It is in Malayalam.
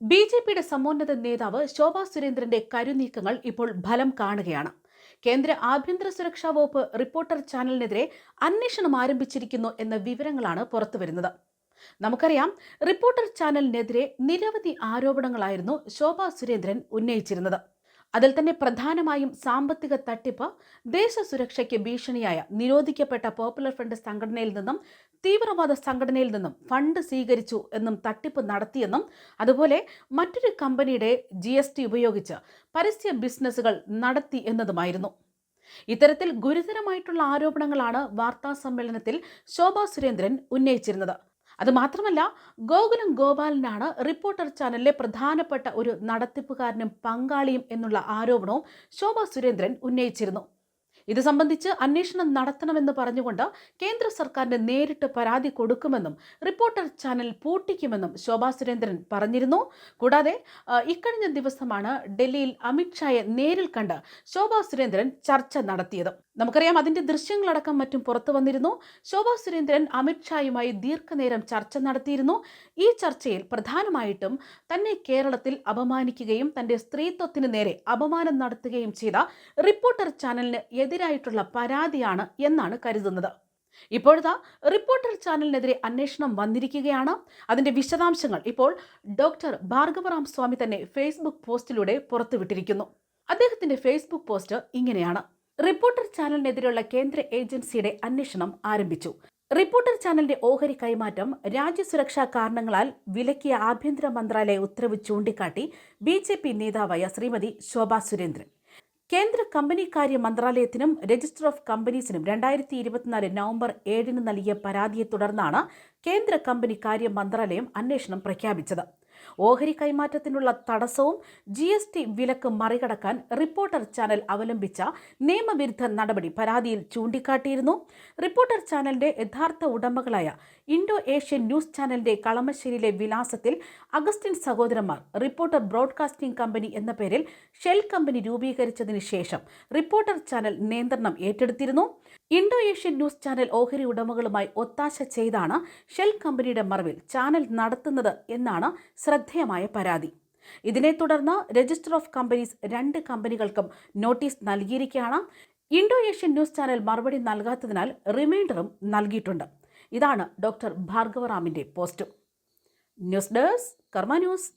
ബി ജെ പിയുടെ സമ്മോന്നത നേതാവ് ശോഭാ സുരേന്ദ്രന്റെ കരുനീക്കങ്ങൾ ഇപ്പോൾ ഫലം കാണുകയാണ്. കേന്ദ്ര ആഭ്യന്തര സുരക്ഷാ വകുപ്പ് റിപ്പോർട്ടർ ചാനലിനെതിരെ അന്വേഷണം ആരംഭിച്ചിരിക്കുന്നു എന്ന വിവരങ്ങളാണ് പുറത്തുവരുന്നത്. നമുക്കറിയാം റിപ്പോർട്ടർ ചാനലിനെതിരെ നിരവധി ആരോപണങ്ങളായിരുന്നു ശോഭാ സുരേന്ദ്രൻ ഉന്നയിച്ചിരുന്നത്. അതിൽ തന്നെ പ്രധാനമായും സാമ്പത്തിക തട്ടിപ്പ് ദേശസുരക്ഷയ്ക്ക് ഭീഷണിയായ നിരോധിക്കപ്പെട്ട പോപ്പുലർ ഫ്രണ്ട് സംഘടനയിൽ നിന്നും തീവ്രവാദ സംഘടനയിൽ നിന്നും ഫണ്ട് സ്വീകരിച്ചു എന്നും തട്ടിപ്പ് നടത്തിയെന്നും അതുപോലെ മറ്റൊരു കമ്പനിയുടെ ജി ഉപയോഗിച്ച് പരസ്യ ബിസിനസ്സുകൾ നടത്തി എന്നതുമായിരുന്നു. ഇത്തരത്തിൽ ഗുരുതരമായിട്ടുള്ള ആരോപണങ്ങളാണ് വാർത്താ സമ്മേളനത്തിൽ ശോഭാ സുരേന്ദ്രൻ ഉന്നയിച്ചിരുന്നത്. അതുമാത്രമല്ല ഗോകുലം ഗോപാലനാണ് റിപ്പോർട്ടർ ചാനലിലെ പ്രധാനപ്പെട്ട ഒരു നടത്തിപ്പുകാരനും പങ്കാളിയും എന്നുള്ള ആരോപണവും ശോഭ സുരേന്ദ്രൻ ഉന്നയിച്ചിരുന്നു. ഇത് സംബന്ധിച്ച് അന്വേഷണം നടത്തണമെന്ന് പറഞ്ഞുകൊണ്ട് കേന്ദ്ര സർക്കാരിന് നേരിട്ട് പരാതി കൊടുക്കുമെന്നും റിപ്പോർട്ടർ ചാനൽ പൂട്ടിക്കുമെന്നും ശോഭാ സുരേന്ദ്രൻ പറഞ്ഞിരുന്നു. കൂടാതെ ഇക്കഴിഞ്ഞ ദിവസമാണ് ഡൽഹിയിൽ അമിത്ഷായെ നേരിൽ കണ്ട് ശോഭാ സുരേന്ദ്രൻ ചർച്ച നടത്തിയത്. നമുക്കറിയാം അതിന്റെ ദൃശ്യങ്ങളടക്കം മറ്റും പുറത്തു വന്നിരുന്നു. ശോഭാ സുരേന്ദ്രൻ അമിത്ഷായുമായി ദീർഘനേരം ചർച്ച നടത്തിയിരുന്നു. ഈ ചർച്ചയിൽ പ്രധാനമായിട്ടും തന്നെ കേരളത്തിൽ അപമാനിക്കുകയും തന്റെ സ്ത്രീത്വത്തിന് നേരെ അപമാനം നടത്തുകയും ചെയ്ത റിപ്പോർട്ടർ ചാനലിന് എതിരായിട്ടുള്ള പരാതിയാണ് എന്നാണ് കരുതുന്നത്. ഇപ്പോഴത്തെ റിപ്പോർട്ടർ ചാനലിനെതിരെ അന്വേഷണം വന്നിരിക്കുകയാണ്. അതിന്റെ വിശദാംശങ്ങൾ ഇപ്പോൾ ഡോക്ടർ ഭാർഗവറാം സ്വാമി തന്നെ ഫേസ്ബുക്ക് പോസ്റ്റിലൂടെ പുറത്തുവിട്ടിരിക്കുന്നു. അദ്ദേഹത്തിന്റെ ഫേസ്ബുക്ക് പോസ്റ്റ് ഇങ്ങനെയാണ്. റിപ്പോർട്ടർ ചാനലിനെതിരെയുള്ള കേന്ദ്ര ഏജൻസിയുടെ അന്വേഷണം ആരംഭിച്ചു. റിപ്പോർട്ടർ ചാനലിന്റെ ഓഹരി കൈമാറ്റം രാജ്യസുരക്ഷാ കാരണങ്ങളാൽ വിലക്കിയ ആഭ്യന്തര മന്ത്രാലയ ഉത്തരവ് ചൂണ്ടിക്കാട്ടി ബി ജെ പി നേതാവായ ശ്രീമതി ശോഭാ സുരേന്ദ്രൻ. കേന്ദ്ര കമ്പനി കാര്യ മന്ത്രാലയത്തിനും രജിസ്റ്റർ ഓഫ് കമ്പനീസിനും രണ്ടായിരത്തി ഇരുപത്തിനാല് നവംബർ ഏഴിന് നൽകിയ പരാതിയെ തുടർന്നാണ് കേന്ദ്ര കമ്പനി കാര്യ മന്ത്രാലയം അന്വേഷണം പ്രഖ്യാപിച്ചത്. ഓഹരി കൈമാറ്റത്തിനുള്ള തടസ്സവും ജി എസ് ടി വിലക്ക് മറികടക്കാൻ റിപ്പോർട്ടർ ചാനൽ അവലംബിച്ച നിയമവിരുദ്ധ നടപടി പരാതിയിൽ ചൂണ്ടിക്കാട്ടിയിരുന്നു. റിപ്പോർട്ടർ ചാനലിന്റെ യഥാർത്ഥ ഉടമകളായ ഇൻഡോ ഏഷ്യൻ ന്യൂസ് ചാനലിന്റെ കളമശ്ശേരിയിലെ വിലാസത്തിൽ അഗസ്റ്റിൻ സഹോദരന്മാർ റിപ്പോർട്ടർ ബ്രോഡ്കാസ്റ്റിംഗ് കമ്പനി എന്ന പേരിൽ ഷെൽ കമ്പനി രൂപീകരിച്ചതിന് ശേഷം റിപ്പോർട്ടർ ചാനൽ നിയന്ത്രണം ഏറ്റെടുത്തിരുന്നു. ഇൻഡോ ഏഷ്യൻ ന്യൂസ് ചാനൽ ഓഹരി ഉടമകളുമായി ഒത്താശ ചെയ്താണ് ഷെൽ കമ്പനിയുടെ മറവിൽ ചാനൽ നടത്തുന്നത് എന്നാണ് ശ്രദ്ധേയമായ പരാതി. ഇതിനെ തുടർന്ന് രജിസ്റ്റർ ഓഫ് കമ്പനീസ് രണ്ട് കമ്പനികൾക്കും നോട്ടീസ് നൽകിയിരിക്കുകയാണ്. ഇൻഡോ ഏഷ്യൻ ന്യൂസ് ചാനൽ മറുപടി നൽകാത്തതിനാൽ റിമൈൻഡറും നൽകിയിട്ടുണ്ട്. ഇതാണ് doctor ഭാർഗവറാമിന്റെ post. News desk Karma news.